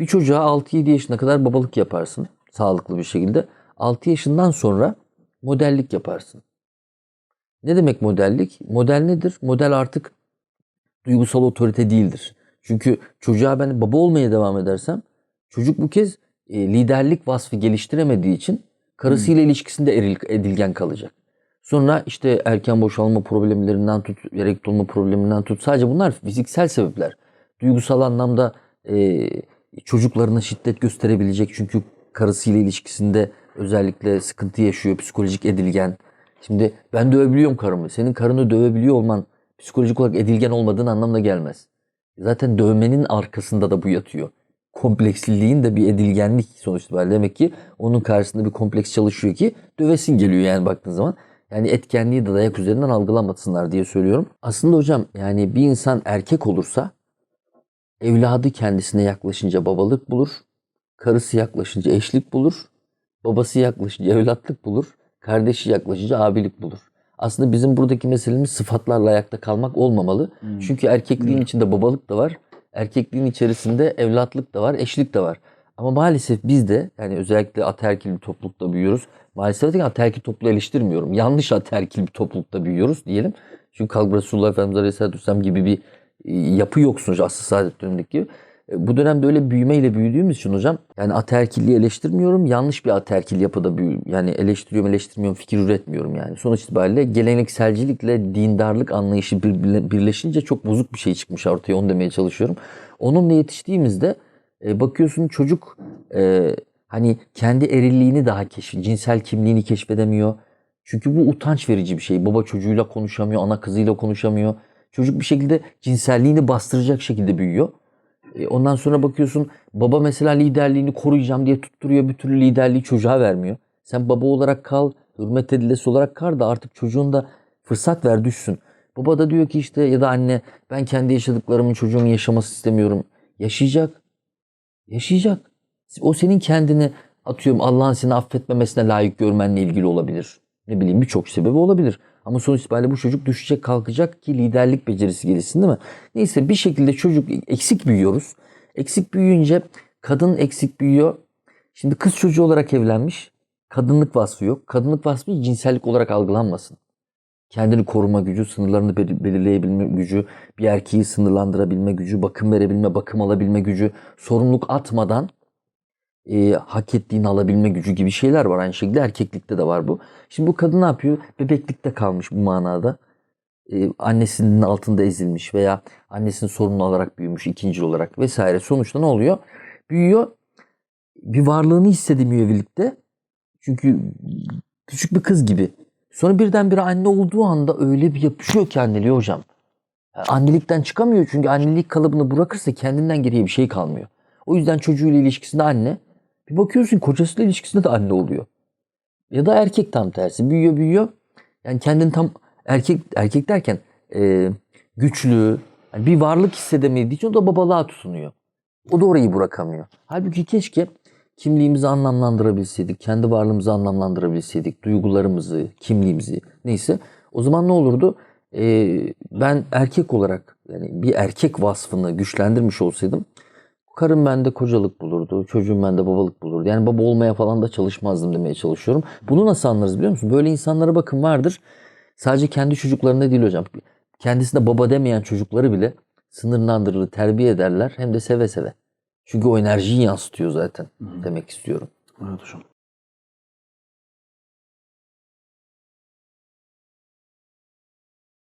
Bir çocuğa 6-7 yaşına kadar babalık yaparsın sağlıklı bir şekilde. 6 yaşından sonra modellik yaparsın. Ne demek modellik? Model nedir? Model artık duygusal otorite değildir. Çünkü çocuğa ben baba olmaya devam edersem çocuk bu kez e, liderlik vasfı geliştiremediği için karısıyla ilişkisinde eril, edilgen kalacak. Sonra işte erken boşalma problemlerinden tut, erektil olma probleminden tut. Sadece bunlar fiziksel sebepler. Duygusal anlamda e, çocuklarına şiddet gösterebilecek. Çünkü karısıyla ilişkisinde özellikle sıkıntı yaşıyor. Psikolojik edilgen. Şimdi ben dövebiliyorum karımı. Senin karını dövebiliyor olman psikolojik olarak edilgen olmadığın anlamına gelmez. Zaten dövmenin arkasında da bu yatıyor. Kompleksliğin de bir edilgenlik sonuçta var. Demek ki onun karşısında bir kompleks çalışıyor ki dövesin geliyor yani baktığın zaman. Yani etkenliği de dayak üzerinden algılamasınlar diye söylüyorum. Aslında hocam yani bir insan erkek olursa evladı kendisine yaklaşınca babalık bulur. Karısı yaklaşınca eşlik bulur. Babası yaklaşınca evlatlık bulur. Kardeşi yaklaşınca abilik bulur. Aslında bizim buradaki meselemiz sıfatlarla ayakta kalmak olmamalı. Çünkü erkekliğin içinde babalık da var. Erkekliğin içerisinde evlatlık da var, eşlik de var. Ama maalesef biz de yani özellikle ataerkil bir toplulukta büyüyoruz. Maalesef de ataerkil topluluğu eleştirmiyorum. Yanlış ataerkil bir toplulukta büyüyoruz diyelim. Çünkü Kalk Resulullah Efendimiz Aleyhisselatü Vesselam gibi bir yapı yoksunuz asıl saadet dönemindeki gibi. E, Bu dönemde öyle büyümeyle büyüdüğümüz için hocam yani ataerkilliği eleştirmiyorum. Yanlış bir ataerkil yapıda büyü yani eleştiriyorum eleştirmiyorum fikir üretmiyorum yani. Sonuç itibariyle gelenekselcilikle dindarlık anlayışı bir- birleşince çok bozuk bir şey çıkmış ortaya onu demeye çalışıyorum. Onunla yetiştiğimizde e, bakıyorsun çocuk e, hani kendi erilliğini daha keşf, cinsel kimliğini keşfedemiyor. Çünkü bu utanç verici bir şey. Baba çocuğuyla konuşamıyor, ana kızıyla konuşamıyor. Çocuk bir şekilde cinselliğini bastıracak şekilde büyüyor. E, Ondan sonra bakıyorsun baba mesela liderliğini koruyacağım diye tutturuyor. Bir türlü liderliği çocuğa vermiyor. Sen baba olarak kal, hürmet edilesi olarak kal da artık çocuğun da fırsat ver düşsün. Baba da diyor ki işte ya da anne ben kendi yaşadıklarımın çocuğun yaşaması istemiyorum. Yaşayacak. Yaşayacak. O senin kendini atıyorum Allah'ın seni affetmemesine layık görmenle ilgili olabilir. Ne bileyim birçok sebebi olabilir. Ama sonuç itibariyle bu çocuk düşecek kalkacak ki liderlik becerisi gelişsin değil mi? Neyse bir şekilde çocuk eksik büyüyoruz. Eksik büyüyünce kadın eksik büyüyor. Şimdi kız çocuğu olarak evlenmiş. Kadınlık vasfı yok. Kadınlık vasfı cinsellik olarak algılanmasın. Kendini koruma gücü, sınırlarını bel- belirleyebilme gücü, bir erkeği sınırlandırabilme gücü, bakım verebilme, bakım alabilme gücü, sorumluluk atmadan e, hak ettiğini alabilme gücü gibi şeyler var. Aynı şekilde erkeklikte de var bu. Şimdi bu kadın ne yapıyor? Bebeklikte kalmış bu manada. E, annesinin altında ezilmiş veya annesinin sorumlu olarak büyümüş ikinci olarak vesaire. Sonuçta ne oluyor? Büyüyor. Bir varlığını hissedemiyor evlilikte. Çünkü küçük bir kız gibi. Sonra birdenbire anne olduğu anda öyle bir yapışıyor ki anneliğe hocam. Annelikten çıkamıyor çünkü annelik kalıbını bırakırsa kendinden geriye bir şey kalmıyor. O yüzden çocuğuyla ilişkisinde anne. Bir bakıyorsun kocasıyla ilişkisinde de anne oluyor. Ya da erkek tam tersi. Büyüyor büyüyor. Yani kendini tam erkek erkek derken e, güçlü, yani bir varlık hissedemediği için o da babalığa tutunuyor. O da orayı bırakamıyor. Halbuki keşke kimliğimizi anlamlandırabilseydik, kendi varlığımızı anlamlandırabilseydik, duygularımızı, kimliğimizi neyse o zaman ne olurdu? Ee, ben erkek olarak yani bir erkek vasfını güçlendirmiş olsaydım karım bende kocalık bulurdu, çocuğum bende babalık bulurdu. Yani baba olmaya falan da çalışmazdım demeye çalışıyorum. Bunu nasıl anlarız biliyor musun? Böyle insanlara bakın vardır. Sadece kendi çocuklarında değil hocam. Kendisine baba demeyen çocukları bile sınırlandırılır, terbiye ederler hem de seve seve. Çünkü o enerjiyi yansıtıyor zaten demek istiyorum. Evet hocam.